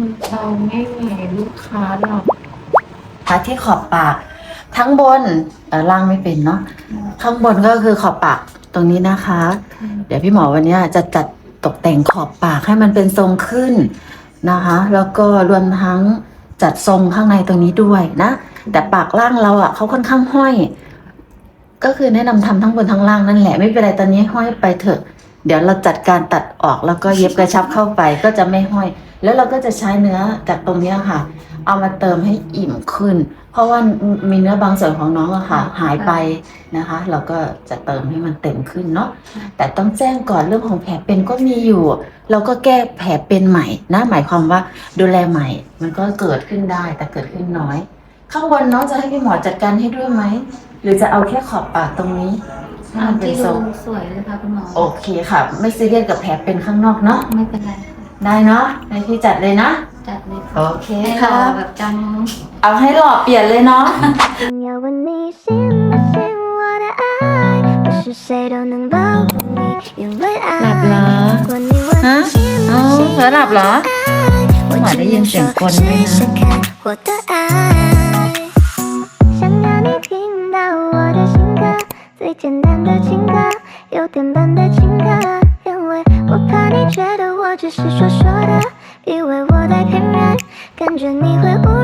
มันเอาไม่ไหวลูกค้าหรอกทาที่ขอบปาก ทั้งบนเออล่างไม่เป็นเนาะข้างบนก็คือขอบปากตรงนี้นะคะ เดี๋ยวพี่หมอวันนี้จะจัดตกแต่งขอบปากให้มันเป็นทรงขึ้นนะคะ แล้วก็รวมทั้งจัดทรงข้างในตรงนี้ด้วยนะ แต่ปากล่างเราอะเขาค่อนข้างห้อย ก็คือแนะนำทำทั้งบนทั้งล่างนั่นแหละไม่เป็นไรตอนนี้ห้อยไปเถอะ เดี๋ยวเราจัดการตัดออกแล้วก็เย็บกระชับเข้าไปก็จะไม่ห้อย แล้วเราก็จะใช้เนื้อจากตรงนี้ค่ะ เอามาเติมให้อิ่มขึ้น เพราะว่ามีเนื้อบางส่วนของน้องอะค่ะ หายไปนะคะ เราก็จะเติมให้มันเต็มขึ้นเนาะแต่ต้องแจ้งก่อนเรื่องของแผลเป็นก็มีอยู่ เราก็แก้แผลเป็นใหม่นะหมายความว่าดูแลใหม่ มันก็เกิดขึ้นได้แต่เกิดขึ้นน้อย ข้างบนน้องจะให้พี่หมอจัดการให้ด้วยไหมหรือจะเอาแค่ขอบปากตรงนี้ ถ้ามัเป็นทรสวยเลยค่ะคุณหมอ โอเคค่ะ ไม่ซีเรียสกับแผลเป็นข้างนอกเนาะไม่เป็นไรค่ะได้เนาะในที่จัดเลยนะ จัดเลยโอเคค่ะ แบบจัง เอาให้หล่อเปลี่ยนเลยเนาะหลับเหรอฮะสิ้เอาสิ้นเธอหลับเหรออม่าฉันยินเสียงคนแค่หมนะ 情歌，有点笨的情歌，因为我怕你觉得我只是说说的，以为我在骗人，感觉你会误。